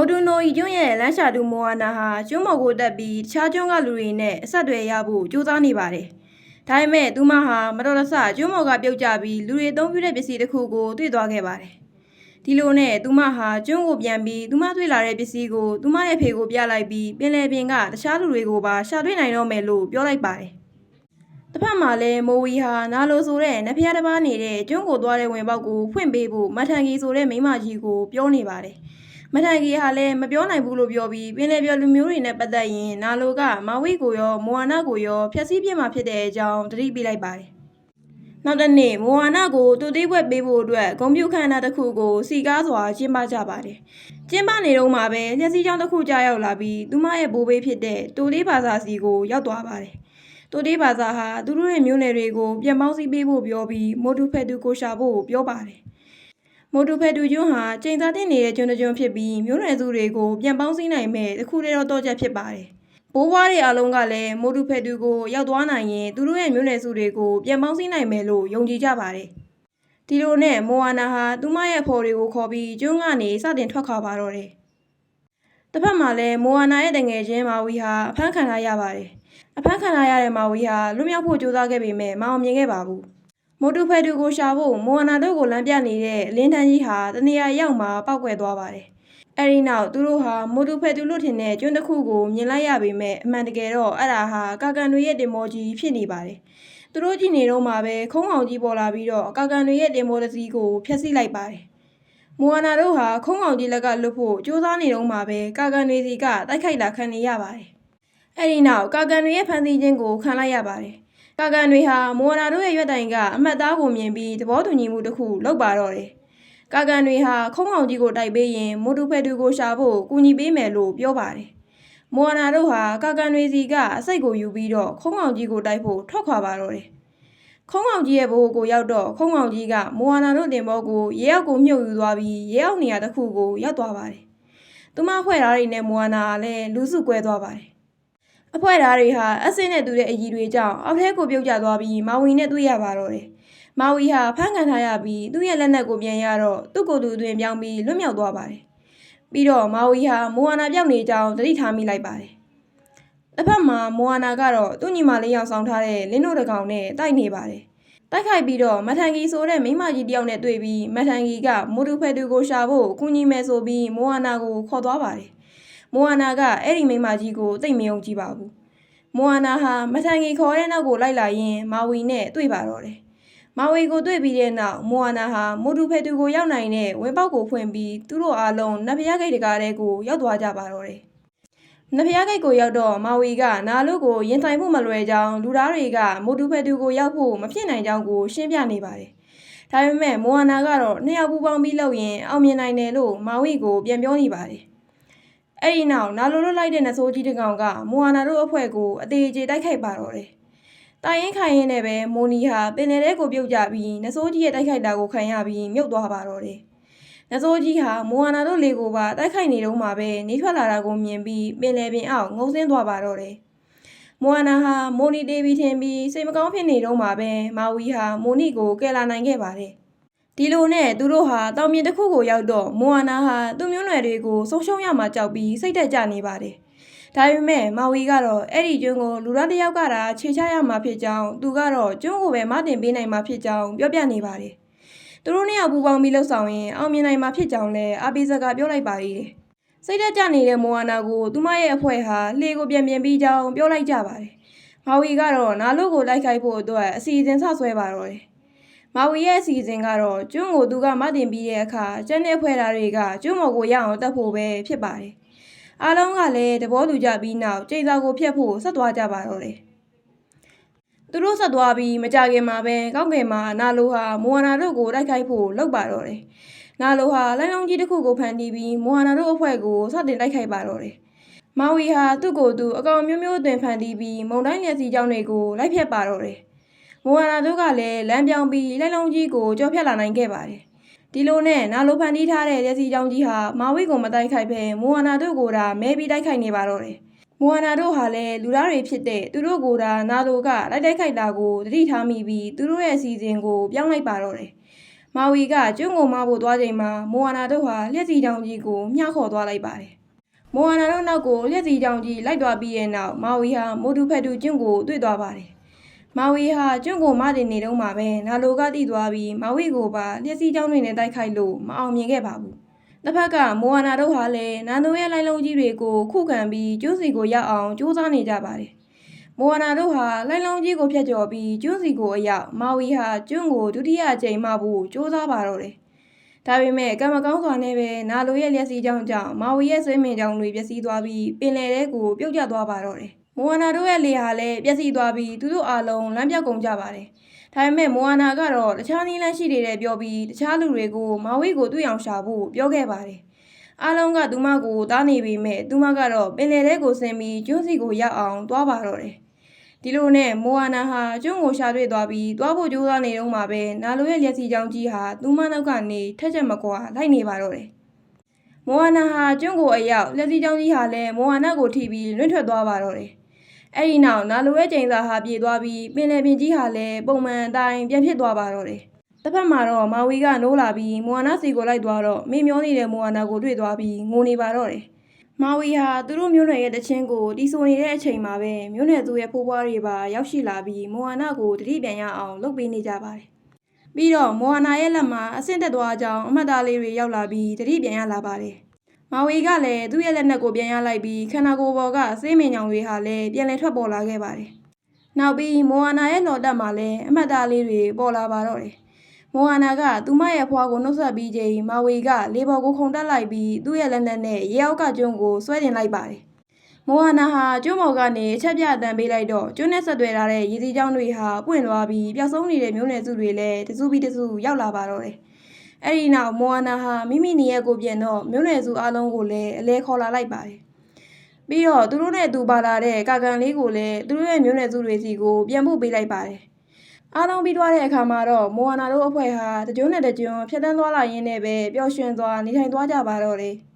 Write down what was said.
မိုဒူနိုဤကျွန်းရဲ့လမ်းရှာတူမိုဟာနာဟာကျွန်းမော်ကိုတက်ပြီးတခြားကျွန်းကလူတွေနဲ့အဆက်အသွယ်ရဖို့ကြိုးစားနေပါတယ်။ဒါပေမဲ့သူမဟာမတော်တဆကျွန်းမော်ကပြုတ်ကျပြီးလူတွေအသုံးပြုတဲ့ပစ္စည်းတစ်ခုကိုတွေ့သွားခဲ့ပါတယ်။ဒီလိုနဲ့သူမဟာကျွန်းကိုပြန်ပြီးသူမတွေ့လာတဲ့ပစ္စည်းကိုသူမရဲ့ဖေကိုပြလိုက်ပြီးပင်လယ်ပြင်ကတခြားလူတွေကိုပါရှာတွေ့နိုင်တော့မယ်လို့ပြောလိုက်ပါတယ်။တစ်ဖက်မှာလည်းမိုဝီဟာနာလိုဆိုတဲ့နဖျားတစ်ပါးနေတဲ့ကျွန်းကိုသွားတဲ့ဝင်ပေါက်ကိုဖွင့်ပေးဖို့မထန်ကြီးဆိုတဲ့မိန်းမကြီးကိုပြောနေပါတယ်။ မထိုင်ကြီးဟာလည်းမပြောနိုင်ဘူးလို့ပြောပြီးပင်လယ်ပြော်လူမျိုးတွေနဲ့ပတ်သက်ရင်နာလိုကမာဝိကိုရောမိုဟနာကိုရောဖျက်ဆီးပြစ်မှာဖြစ်တဲ့အကြောင်းသတိပေးလိုက်ပါတယ်။နောက်တစ်နေ့မိုဟနာကိုတူသေးဘွက်ပေးဖို့အတွက်ဂုံပြူခန္ဓာတစ်ခုကိုစီကားစွာကျင်းပကြပါတယ်။ကျင်းပနေတော့မှပဲလျှက်စီးချောင်းတစ်ခုကြားရောက်လာပြီးသူမရဲ့ဘိုးဘေးဖြစ်တဲ့တူသေးဘာသာစီကိုရောက်သွားပါတယ်။တူသေးဘာသာဟာသူတို့ရဲ့မျိုးနယ်တွေကိုပြန်ပေါင်းစည်းပေးဖို့ပြောပြီးမိုတူဖက်တူကိုရှာဖို့ပြောပါတယ်။ မိုတူဖက်တူကျွန်းဟာချိန်သားတင်နေတဲ့ကျွန်းတစ်ကျွန်းဖြစ်ပြီးမျိုးနွယ်စုတွေကိုပြန်ပေါင်းစည်းနိုင်မဲ့တစ်ခုတည်းသောတော့ချက်ဖြစ်ပါတယ်။ဘိုးဘွားတွေအလုံးကလည်းမိုတူဖက်တူကိုရောက်သွားနိုင်ရင်သူတို့ရဲ့မျိုးနွယ်စုတွေကိုပြန်ပေါင်းစည်းနိုင်မယ်လို့ယုံကြည်ကြပါတယ်။ဒီလိုနဲ့မိုအာနာဟာသူမရဲ့ဖော်တွေကိုခေါ်ပြီးကျွန်းကနေစတင်ထွက်ခွာပါတော့တယ်။တစ်ဖက်မှာလည်းမိုအာနာရဲ့တငယ်ချင်းမာဝီဟာအဖမ်းခံထားရပါတယ်။အဖမ်းခံထားရတဲ့မာဝီဟာလွတ်မြောက်ဖို့ကြိုးစားခဲ့ပေမဲ့မအောင်မြင်ခဲ့ပါဘူး။ မိုတူဖဲတူကိုရှာဖို့မိုအနာတို့ကိုလမ်းပြနေတဲ့အလင်းတန်းကြီးဟာတနေရာရောက်မှပောက်ကွယ်သွားပါတယ်။အဲဒီနောက်သူတို့ဟာမိုတူဖဲတူလို့ထင်တဲ့ကျွန်းတစ်ခုကိုမြင်လိုက်ရပေမဲ့အမှန်တကယ်တော့အဲ့ဒါဟာကာကန်တွေရဲ့တင်မောကြီးဖြစ်နေပါတယ်။သူတို့ကြည့်နေတော့မှပဲခုံးအောင်ကြီးပေါ်လာပြီးတော့ကာကန်တွေရဲ့တင်မောတစ်စီးကိုဖျက်ဆီးလိုက်ပါတယ်။မိုအနာတို့ဟာခုံးအောင်ကြီးလက်ကလွတ်ဖို့ကြိုးစားနေတော့မှပဲကာကန်တွေစီကတိုက်ခိုက်လာခံနေရပါတယ်။အဲဒီနောက်ကာကန်တွေရဲ့ဖန်ဆီးခြင်းကိုခံလိုက်ရပါတယ်။ ကာကန်တွေဟာမိုနာတို့ရဲ့ရွက်တိုင်ကအမတ်သားကိုမြင်ပြီးသဘောတူညီမှုတစ်ခုလုပ်ပါတော့တယ်။ကာကန်တွေဟာခုံးအောင်ကြီးကိုတိုက်ပေးရင်မိုတူဖက်တူကိုရှာဖို့ကူညီပေးမယ်လို့ပြောပါတယ်။မိုနာတို့ဟာကာကန်တွေစီကအစိတ်ကိုယူပြီးတော့ခုံးအောင်ကြီးကိုတိုက်ဖို့ထွက်ခွာပါတော့တယ်။ခုံးအောင်ကြီးရဲ့ဘိုးကိုရောက်တော့ခုံးအောင်ကြီးကမိုနာတို့တင်ဘောကိုရဲအောက်ကိုမြုပ်ယူသွားပြီးရဲအောက်နေရာတစ်ခုကိုရောက်သွားပါတယ်။သူမဖွဲ့သားတွေနဲ့မိုနာကလည်းလူစုကွဲသွားပါတယ်။ အဖွဲ့သားတွေဟာအဆင်းနဲ့တူတဲ့အည်တွေကြောင့်အောက်ထဲကိုပြုတ်ကျသွားပြီးမာဝီနဲ့တွေ့ရပါတော့တယ်။မာဝီဟာဖမ်းခံထားရပြီးသူ့ရဲ့လက်နက်ကိုပြန်ရတော့သူ့ကိုယ်သူအတွင်ပြောင်းပြီးလွတ်မြောက်သွားပါတယ်။ပြီးတော့မာဝီဟာမိုအာနာပြောက်နေကြောင်းသတိထားမိလိုက်ပါတယ်။တစ်ဖက်မှာမိုအာနာကတော့သူ့ညီမလေးရောက်ဆောင်ထားတဲ့လင်းတို့တကောင်နဲ့တိုက်နေပါတယ်။တိုက်ခိုက်ပြီးတော့မထန်ကီဆိုတဲ့မိန်းမကြီးတယောက်နဲ့တွေ့ပြီးမထန်ကီကမိုတူဖက်တူကိုရှာဖို့အကူညီမယ်ဆိုပြီးမိုအာနာကိုခေါ်သွားပါတယ်။ မိုအာနာကအဲ့ဒီမိန်းမကြီးကိုသိပ်မယုံကြည်ပါဘူး။မိုအာနာဟာမထန်ကြီးခေါ်တဲ့နောက်ကိုလိုက်လာရင်မာဝီနဲ့တွေ့ပါတော့တယ်။မာဝီကိုတွေ့ပြီးတဲ့နောက်မိုအာနာဟာမိုတူဖက်တူကိုရောက်နိုင်တဲ့ဝင်းပေါက်ကိုဖွင့်ပြီးသူတို့အားလုံးနတ်ဖျားဂိတ်တကားတဲကိုရောက်သွားကြပါတော့တယ်။နတ်ဖျားဂိတ်ကိုရောက်တော့မာဝီကနာလူကိုရင်ဆိုင်ဖို့မလွယ်ကြောင်းလူသားတွေကမိုတူဖက်တူကိုရောက်ဖို့မဖြစ်နိုင်ကြောင်းကိုရှင်းပြနေပါတယ်။ဒါပေမဲ့မိုအာနာကတော့နှစ်ယောက်ပူးပေါင်းပြီးလုပ်ရင်အောင်မြင်နိုင်တယ်လို့မာဝီကိုပြန်ပြောနေပါတယ်။ အဲ့ဒီနောက်နာလိုလွတ်လိုက်တဲ့နဆိုးကြီးတစ်ကောင်ကမိုဟာနာတို့အဖွဲ့ကိုအသေးအကျေတိုက်ခိုက်ပါတော့တယ်။တိုင်ရင်ခိုင်ရင်နဲ့ပဲမိုနီဟာပင်လယ်ထဲကိုပြုတ်ကျပြီးနဆိုးကြီးရဲ့တိုက်ခိုက်တာကိုခံရပြီးမြုပ်သွားပါတော့တယ်။နဆိုးကြီးဟာမိုဟာနာတို့လေကိုပါတိုက်ခိုက်နေတော့မှပဲနေထွက်လာတာကိုမြင်ပြီးပင်လယ်ပင်အောက်ငုံဆင်းသွားပါတော့တယ်။မိုဟာနာဟာမိုနီတေးပြီးထင်ပြီးစိတ်မကောင်းဖြစ်နေတော့မှပဲမာဝီဟာမိုနီကိုကယ်လာနိုင်ခဲ့ပါတယ်။ ဒီလိုနဲ့သူတို့ဟာတောင်ပြင်တစ်ခုကိုရောက်တော့မိုအာနာဟာသူ့မျိုးနွယ်တွေကိုဆုံးရှုံးရမှာကြောက်ပြီးစိတ်တက်ကြနေပါတယ်။ဒါပေမဲ့မာဝီကတော့အဲ့ဒီကျွန်းကိုလူသားတစ်ယောက်ကတာခြေချရမှာဖြစ်ကြောင်းသူကတော့ကျွန်းကိုပဲမတင်ပေးနိုင်မှာဖြစ်ကြောင်းပြောပြနေပါတယ်။သူတို့နှစ်ယောက်ပူးပေါင်းပြီးလှုပ်ဆောင်ရင်အောင်မြင်နိုင်မှာဖြစ်ကြောင်းလည်းအာပီဇက်ကပြောလိုက်ပါသေးတယ်။စိတ်တက်ကြနေတဲ့မိုအာနာကိုသူမရဲ့အဖွဲ့ဟာလှေကိုပြန်ပြန်ပြီးကြောင်းပြောလိုက်ကြပါတယ်။မာဝီကတော့နာလို့ကိုလိုက်ခိုက်ဖို့အတွက်အစီအစဉ်ဆဆွဲပါတော့တယ်။ မာဝီရဲ့အစီအစဉ်ကတော့ကျွန်းကိုသူကမတင်ပြီးတဲ့အခါကျန်းတဲ့ဖွဲ့သားတွေကကျွန်းမော်ကိုရအောင်တက်ဖို့ပဲဖြစ်ပါတယ်။အားလုံးကလည်းသဘောတူကြပြီးနောက်ကျိန်စာကိုဖျက်ဖို့ဆက်သွားကြပါတော့တယ်။သူတို့ဆက်သွားပြီးမကြခင်မှာပဲကောက်ငယ်မှာနာလိုဟာမိုဟနာတို့ကိုတိုက်ခိုက်ဖို့လုပ်ပါတော့တယ်။နာလိုဟာလိုင်းလုံးကြီးတစ်ခုကိုဖန်တီးပြီးမိုဟနာတို့အဖွဲ့ကိုစတင်တိုက်ခိုက်ပါတော့တယ်။မာဝီဟာသူ့ကိုယ်သူအကောင်မျိုးမျိုးအသွင်ဖန်တီးပြီးမုံတိုင်းလက်စီကြောင်းတွေကိုလိုက်ဖြတ်ပါတော့တယ်။ မိုဟနာတို့ကလည်းလမ်းပြောင်းပြီးလိုင်းလုံးကြီးကိုကြော်ဖြတ်လာနိုင်ခဲ့ပါတယ်။ဒီလိုနဲ့နာလိုဖန်တီးထားတဲ့လက်စီကြောင်းကြီးဟာမာဝီကိုမတိုက်ခိုက်ဘဲမိုဟနာတို့ကိုဒါမဲပြီးတိုက်ခိုက်နေပါတော့တယ်။မိုဟနာတို့ဟာလည်းလူသားတွေဖြစ်တဲ့သူတို့ကိုဒါနာလိုကလိုက်တိုက်ခိုက်တာကိုသတိထားမိပြီးသူတို့ရဲ့အစီအစဉ်ကိုပြောင်းလိုက်ပါတော့တယ်။မာဝီကကျွန်းကိုမဖို့သွားချိန်မှာမိုအာနာတို့ဟာလျှက်စီချောင်းကြီးကိုမျှခေါ်သွားလိုက်ပါတယ်။မိုအာနာတို့နောက်ကိုလျှက်စီချောင်းကြီးလိုက်သွားပြီးရဲ့နောက်မာဝီဟာမိုတူဖက်တူကျွန်းကိုတွေ့သွားပါတယ်။ မာဝီဟာကျွန်းကိုမတင်နေတော့မှပဲနာလိုကတိသွားပြီးမာဝီကိုပါလျှက်စီးချောင်းတွေနဲ့တိုက်ခိုက်လို့မအောင်မြင်ခဲ့ပါဘူး။တစ်ဖက်ကမိုအာနာတို့ဟာလည်းနာနိုရဲ့လိုင်းလုံးကြီးတွေကိုခုခံပြီးကျွန်းစီကိုရောက်အောင်စူးစမ်းနေကြပါတယ်။မိုအာနာတို့ဟာလိုင်းလုံးကြီးကိုဖျက်ကျော်ပြီးကျွန်းစီကိုအရောက်မာဝီဟာကျွန်းကိုဒုတိယအကြိမ်မှဖို့စူးစမ်းပါတော့တယ်။ဒါပေမဲ့ကံမကောင်းစွာနဲ့ပဲနာလိုရဲ့လျှက်စီးချောင်းကြောင့်မာဝီရဲ့ဆွေးမင်ချောင်းတွေပျက်စီးသွားပြီးပင်လယ်ထဲကိုပြုတ်ကျသွားပါတော့တယ်။ မိုအာနာတို့ရဲ့လေဟာလည်းပျက်စီးသွားပြီးသူတို့အားလုံးလမ်းပြောက်ကုန်ကြပါတယ်။ဒါပေမဲ့မိုအာနာကတော့တခြားနည်းလမ်းရှိတယ်ပြောပြီးတခြားလူတွေကိုမာဝီကိုတွေ့အောင်ရှာဖို့ပြောခဲ့ပါတယ်။အားလုံးကသူမကိုတားနေပေမဲ့သူမကတော့ပင်လယ်ထဲကိုဆင်းပြီးကျွန်းစီကိုရောက်အောင်သွားပါတော့တယ်။ဒီလိုနဲ့မိုအာနာဟာကျွန်းကိုရှာတွေ့သွားပြီးသွားဖို့ကြိုးစားနေတော့မှပဲနာလိုရဲ့လက်စီချောင်းကြီးဟာသူမနောက်ကနေထက်ချက်မကွာလိုက်နေပါတော့တယ်။မိုအာနာဟာကျွန်းကိုအရောက်လက်စီချောင်းကြီးဟာလည်းမိုအာနာကိုထိပြီးလွင့်ထွက်သွားပါတော့တယ်။ အဲ့ဒီနောက်နာလိုရဲ့ကျိန်စာဟာပြေသွားပြီးပင်လယ်ပြင်ကြီးဟာလည်းပုံမှန်အတိုင်းပြန်ဖြစ်သွားပါတော့တယ်။တစ်ဖက်မှာတော့မာဝီကနိုးလာပြီးမိုအာနာစီကိုလိုက်သွားတော့မေမျောနေတဲ့မိုအာနာကိုတွေ့သွားပြီးငိုနေပါတော့တယ်။မာဝီဟာသူတို့မျိုးနွယ်ရဲ့တချင်းကိုတီဆိုနေတဲ့အချိန်မှာပဲမျိုးနွယ်သူရဲ့ဖိုးဖွားတွေပါရောက်ရှိလာပြီးမိုအာနာကိုတတိပြန်ရအောင်လုပ်ပေးနေကြပါတယ်။ပြီးတော့မိုဟာနာရဲ့လက်မှာအဆင့်တက်သွားကြောင်းအမှတ်သားလေးတွေရောက်လာပြီးတတိပြန်ရလာပါတယ်။ မာဝီကလည်းသူ့ရဲ့လက်နက်ကိုပြန်ရလိုက်ပြီးခန္ဓာကိုယ်ပေါ်ကစေးမင်ညောင်တွေဟာလည်းပြန်လည်ထွက်ပေါ်လာခဲ့ပါတယ်။နောက်ပြီးမိုဟာနာရဲ့လော်တက်မှာလည်းအမှတ်သားလေးတွေပေါ်လာပါတော့တယ်။မိုဟာနာကသူမရဲ့ဖွားကိုနှုတ်ဆက်ပြီးချိန်မာဝီကလေပေါ်ကိုခုန်တက်လိုက်ပြီးသူ့ရဲ့လက်နက်နဲ့ရေအောက်ကကျွန်းကိုဆွဲတင်လိုက်ပါတယ်။မိုဟာနာဟာကျွန်းပေါ်ကနေအချက်ပြအတန်ပေးလိုက်တော့ကျွန်းနဲ့ဆက်သွယ်ထားတဲ့ရည်စည်းကြောင်းတွေဟာပွင့်သွားပြီးပျောက်ဆုံးနေတဲ့မျိုးနယ်စုတွေလည်းတစုပြီးတစုရောက်လာပါတော့တယ်။ အဲ့ဒီနောက်မိုဟာနာဟာမိမိနေရက်ကိုပြန်တော့မျိုးနယ်စုအားလုံးကိုလည်းအလဲခေါ်လာလိုက်ပါတယ်။ပြီးတော့သူတို့နဲ့သူပါလာတဲ့ကာကန်လေးကိုလည်းသူတို့ရဲ့မျိုးနယ်စုတွေစီကိုပြန်ပို့ပေးလိုက်ပါတယ်။အားလုံးပြီးသွားတဲ့အခါမှာတော့မိုဟာနာတို့အဖွဲ့ဟာတကြွနဲ့တကြွဖြတ်တန်းသွားလာရင်းနဲ့ပဲပျော်ရွှင်စွာနေထိုင်သွားကြပါတော့တယ်။